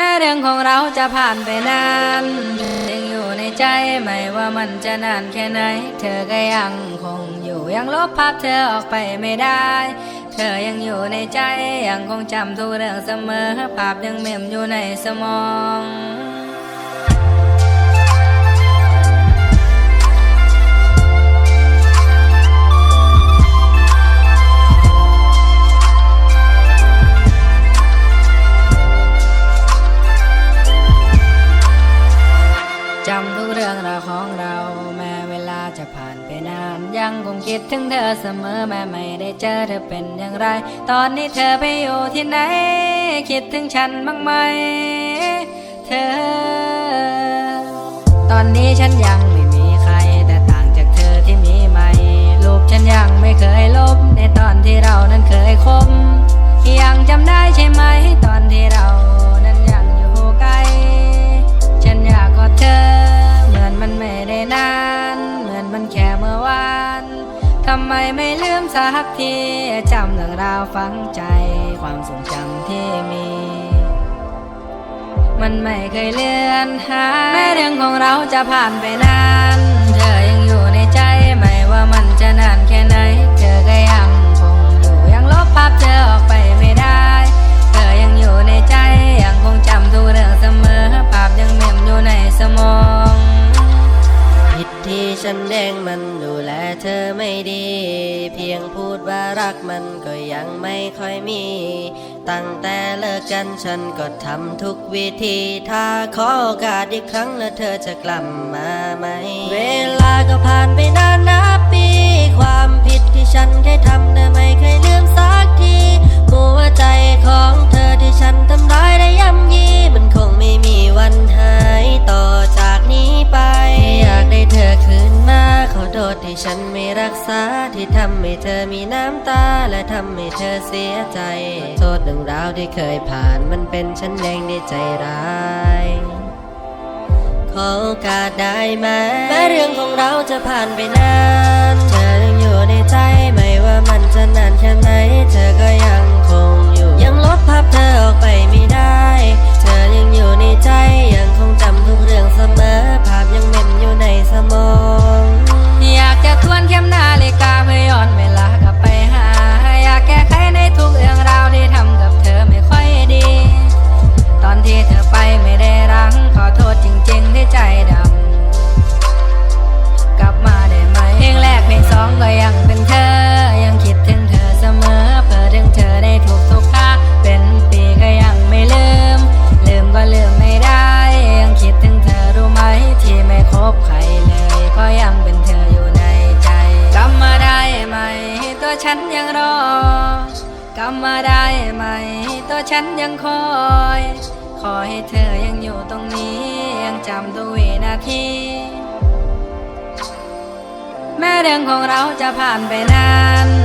แม้เรื่องของเราจะผ่านไปนานยังอยู่ในใจไม่ว่ามันจะนานแค่ไหน เธอก็ยังคงอยู่ยังลบภาพเธอออกไปไม่ได้ เธอยังอยู่ในใจยังคงจำทุกเรื่องเสมอภาพยังเมมอยู่ในสมอง ของเราแม้เวลาจะผ่านไปนาน ยังคงคิดถึงเธอเสมอแม้ไม่ได้เจอเธอเป็นอย่างไร ตอนนี้เธอไปอยู่ที่ไหน คิดถึงฉันบ้างไหม เธอ ตอนนี้ฉันยังไม่ ลืมสักทีจำเรื่องราวฝังใจ ความทรงจำที่มี มันไม่เคยเลือนหายแม้เรื่องของเราจะผ่านไปนาน ที่ฉันแดงมันดูแลเธอไม่ดี เพียงพูดว่ารักมันก็ยังไม่ค่อยมี ตั้งแต่เลิกกันฉันก็ทำทุกวิธี ถ้าขอโอกาสอีกครั้งแล้วเธอจะกลับมาไหม เวลาก็ผ่านไปนานนะ อมีน้ำตาและทำให้เธอเสียใจ โทษเรื่องราวที่เคยผ่านมันเป็นฉันเองที่ใจร้ายขอโอกาสได้ไหมแม้เรื่องของเราจะผ่านไปนาน เธอยังอยู่ในใจไม่ว่ามันจะนานแค่ไหน เธอก็ยัง ฉันยังรอกลับมาได้ไหม ตัวฉันยังคอย ขอให้เธอยังอยู่ตรงนี้ ยังจำตัววินาทีแม้เรื่องของเราจะผ่านไปนาน